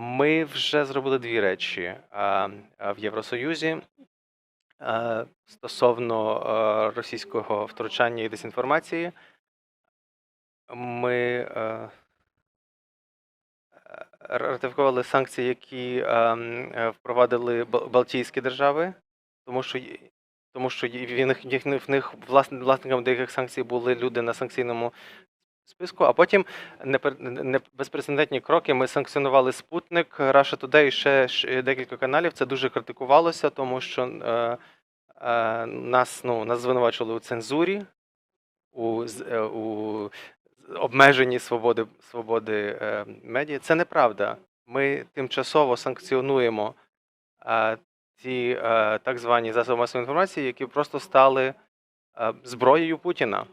Ми вже зробили дві речі а, а, в Євросоюзі стосовно російського втручання і дезінформації. Ми е, е, ратифікували санкції, які е, впровадили Балтійські держави, тому що, тому що в них, в них власниками деяких санкцій були люди на санкційному списку, а потім безпрецедентні кроки. Ми санкціонували Спутник, Russia Today і ще декілька каналів. Це дуже критикувалося, тому що е, е, нас, ну, нас звинувачували у цензурі, у, е, у обмеженні свободи, свободи е, медіа. Це неправда. Ми тимчасово санкціонуємо е, ці е, так звані засоби масової інформації, які просто стали е, зброєю Путіна.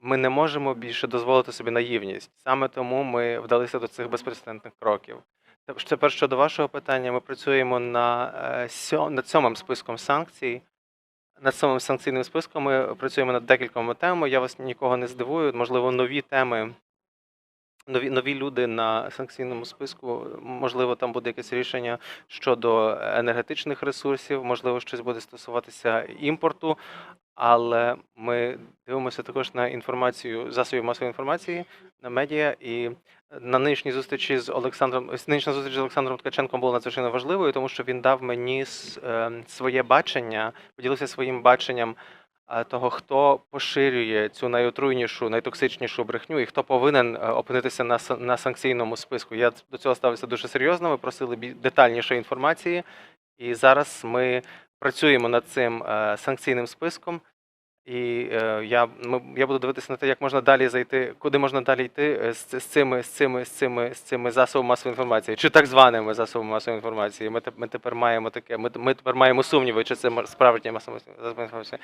Ми не можемо більше дозволити собі наївність. Саме тому ми вдалися до цих безпрецедентних кроків. Теп- Тепер щодо вашого питання, ми працюємо е, над сьомим списком санкцій. Над самим санкційним списком ми працюємо над декількома темами. Я вас нікого не здивую. Можливо, нові теми, нові, нові люди на санкційному списку. Можливо, там буде якесь рішення щодо енергетичних ресурсів, можливо, щось буде стосуватися імпорту. Але ми дивимося також на інформацію засобів масової інформації, на медіа і на нинішній зустрічі з Олександром нинішня зустріч з Олександром Ткаченком була надзвичайно важливою, тому що він дав мені е, своє бачення, поділився своїм баченням е, того, хто поширює цю найотруйнішу, найтоксичнішу брехню, і хто повинен е, опинитися на на санкційному списку. Я до цього ставився дуже серйозно. Ми просили детальнішої інформації, і зараз ми працюємо над цим е, санкційним списком. І е, я, ми, я буду дивитися на те, як можна далі зайти, куди можна далі йти е, з, з цими з цими з цими з цими засобами масової інформації, чи так званими засобами масової інформації. Ми, ми тепер маємо таке. Ми, ми тепер маємо сумніви, чи це справжня масова засоби інформації.